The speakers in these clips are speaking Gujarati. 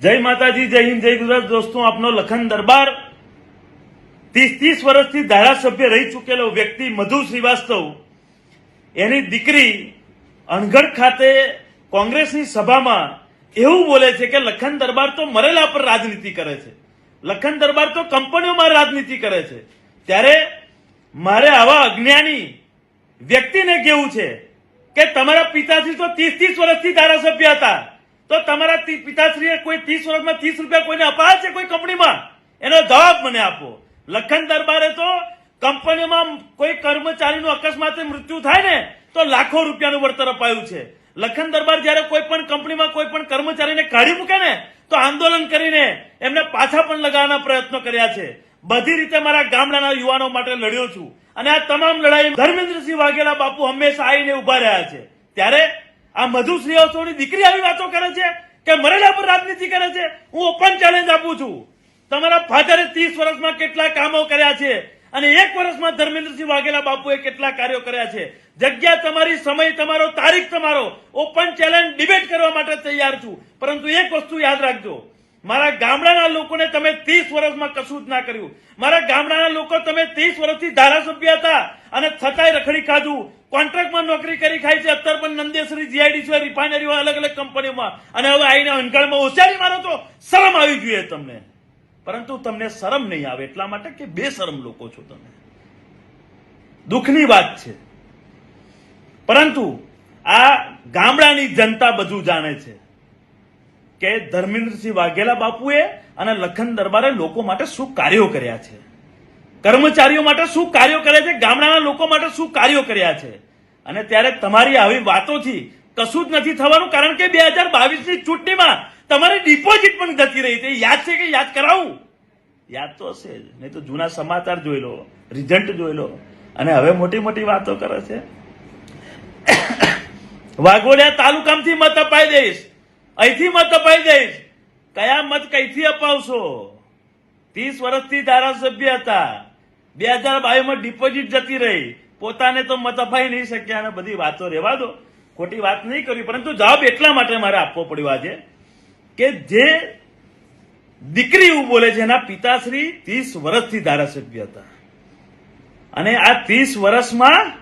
જય માતાજી, જય હિન્દ, જય ગુજરાત. દોસ્તો, આપનો લખન દરબાર ત્રીસ ત્રીસ વર્ષથી ધારાસભ્ય રહી ચૂકેલો વ્યક્તિ મધુ શ્રીવાસ્તવ. એની દીકરી અણગઢ ખાતે કોંગ્રેસની સભામાં એવું બોલે છે કે લખન દરબાર તો મરેલા પર રાજનીતિ કરે છે. લખન દરબાર તો કંપનીઓમાં રાજનીતિ કરે છે. ત્યારે મારે આવા અજ્ઞાની વ્યક્તિને કેવું છે કે તમારા પિતાજી તો ત્રીસ ત્રીસ વર્ષથી ધારાસભ્ય હતા. તો તમારા પિતાશ્રીએ કોઈ ત્રીસ વર્ષમાં ત્રીસ રૂપિયા કોઈને અપાયા છે કોઈ કંપનીમાં? એનો જવાબ મને આપો. લખન દરબારે તો કંપનીમાં કોઈ કર્મચારીનું અકસ્માતે મૃત્યુ થાય ને, તો લાખો રૂપિયાનું વળતર અપાયું છે. લખન દરબાર જ્યારે કોઈ પણ કંપનીમાં કોઈ પણ કર્મચારીને કાઢી મૂકે ને, તો આંદોલન કરીને એમને પાછા પણ લગાવવાના પ્રયત્નો કર્યા છે. બધી રીતે મારા ગામડાના યુવાનો માટે લડ્યો છું. અને આ તમામ લડાઈ ધર્મેન્દ્રસિંહ વાઘેલા બાપુ હંમેશા આવીને ઊભા રહ્યા છે. ત્યારે આ મધુ શ્રીવાસ્તવની દીકરી આવી વાતો કરે છે કે મરેલા પર રાજનીતિ કરે છે? હું ઓપન ચેલેન્જ આપું છું. તમારા ફાધરે ત્રીસ વર્ષમાં કેટલા કામો કર્યા છે? અને એક વર્ષમાં ધર્મેન્દ્રસિંહ વાઘેલા બાપુએ કેટલા કાર્યો કર્યા છે? જગ્યા તમારી, સમય તમારો, તારીખ તમારો. ઓપન ચેલેન્જ ડિબેટ કરવા માટે તૈયાર છું. પરંતુ એક વસ્તુ યાદ રાખજો. મારા ગામડાના લોકોને તમે ત્રીસ વર્ષમાં કશું જ ના કર્યું. મારા ગામડાના લોકો તમે ત્રીસ વર્ષથી ધારાસભ્ય હતા અને છતાંય રખડી ખાધું. કોન્ટ્રાક્ટમાં નોકરી કરી ખાઈ છે, અત્યારે પણ નંદેશ્વરી જીઆઈડીસી રિફાઇનરી અલગ અલગ કંપનીઓમાં. અને હવે આઈને અંકળમાં હોશિયારી મારો તો શરમ આવી જોઈએ તમને. પરંતુ તમને શરમ નહીં આવે એટલા માટે કે બેશરમ લોકો છો તમે. દુઃખની વાત છે. પરંતુ આ ગામડાની જનતા બધું જાણે છે. કે ધર્મેન્દ્રસિંહ વાઘેલા બાપુએ અને લખન દરબારે લોકો માટે શું કાર્યો કર્યા છે? કર્મચારીઓ માટે શું કાર્યો કર્યા છે? ગામડાના લોકો માટે શું કાર્યો કર્યા છે? અને ત્યારે તમારી આવી વાતોથી કશું જ નથી થવાનું, કારણ કે બે હજાર બાવીસની ચૂંટણીમાં તમારી ડિપોઝિટ પણ જતી રહી હતી. યાદ છે કે યાદ કરાવું? યાદ તો હશે જ. નહીં તો જૂના સમાચાર જોઈ લો રિઝલ્ટ જોઈ લો. અને હવે મોટી મોટી વાતો કરે છે. વાઘોડિયા તાલુકામાંથી મત અપાઈ દઈશ. અહીંથી મત અપાઈ દઈશ. કયા મત કઈથી અપાવશો? ત્રીસ વર્ષથી ધારાસભ્ય હતા. બે હજાર બાવીસમાં ડિપોઝિટ જતી રહી. પોતાને તો મત અપાઈ નહીં શક્યા અને બધી વાતો રહેવા દો. ખોટી વાત નહીં કરી, પરંતુ જવાબ એટલા માટે મારે આપવો પડ્યો આજે કે જે દીકરી એવું બોલે છે, એના પિતાશ્રી ત્રીસ વર્ષથી ધારાસભ્ય હતા. અને આ ત્રીસ વર્ષમાં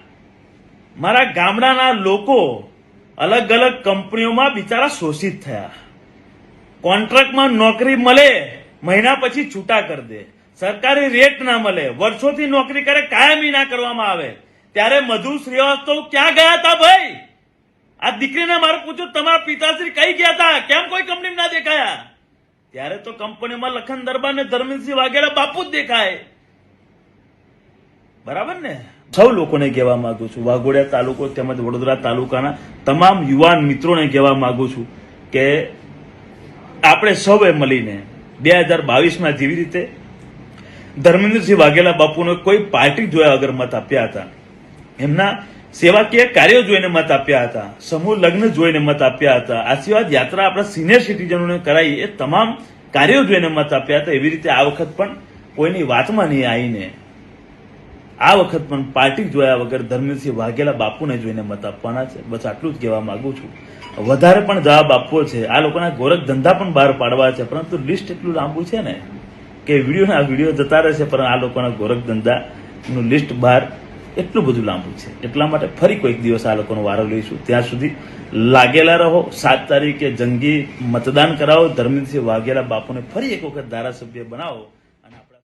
મારા ગામડાના લોકો અલગ અલગ કંપનીઓમાં બિચારા શોષિત થયા. કોન્ટ્રાક્ટમાં નોકરી મળે, મહિના પછી છૂટા કરી દે. સરકારી રેટ ના મળે, વર્ષોથી નોકરી કરે, કાયમી ના કરવામાં આવે. ત્યારે મધુ શ્રીવાસ્તવ ક્યાં ગયા હતા ભાઈ? આ દીકરીને મારે પૂછ્યું, તમારા પિતાશ્રી કઈ ગયા હતા કેમ કોઈ કંપની ના દેખાયા? ત્યારે તો કંપનીમાં લખન દરબાર ને ધર્મેન્દ્રસિંહ વાઘેલા બાપુ જ દેખાય. બરાબર ને? સૌ લોકોને કહેવા માંગુ છું, વાઘોડિયા તાલુકો તેમજ વડોદરા તાલુકાના તમામ યુવાન મિત્રોને કહેવા માગું છું કે આપણે સૌએ મળીને બે હજાર બાવીસમાં જેવી રીતે ધર્મેન્દ્રસિંહ વાઘેલા બાપુને કોઈ પાર્ટી જોયા વગર મત આપ્યા હતા. એમના સેવાકીય કાર્યો જોઈને મત આપ્યા હતા. સમૂહ લગ્ન જોઈને મત આપ્યા હતા. આશીર્વાદ યાત્રા આપણા સિનિયર સિટીઝનોને કરાઈ એ તમામ કાર્યો જોઈને મત આપ્યા હતા. એવી રીતે આ વખત પણ કોઈની વાતમાં નહીં આવીને આ વખત પણ પાર્ટી જોયા વગર ધર્મેન્દ્રસિંહ વાઘેલા બાપુને જોઈને મત આપવાના છે. બસ આટલું જ કહેવા માંગુ છું. વધારે પણ જવાબ આપવો છે. આ લોકોના ગોરખ ધંધા પણ બહાર પાડવા છે, પરંતુ લિસ્ટ એટલું લાંબુ છે ને કે વિડીયોના વીડિયો જતા રહેશે, પણ આ લોકોના ગોરખ ધંધાનું લિસ્ટ બહાર એટલું બધું લાંબુ છે. એટલા માટે ફરી કોઈક દિવસ આ લોકોનો વારો લઈશું. ત્યાં સુધી લાગેલા રહો. સાત તારીખે જંગી મતદાન કરાવો. ધર્મેન્દ્રસિંહ વાઘેલા બાપુને ફરી એક વખત ધારાસભ્ય બનાવો.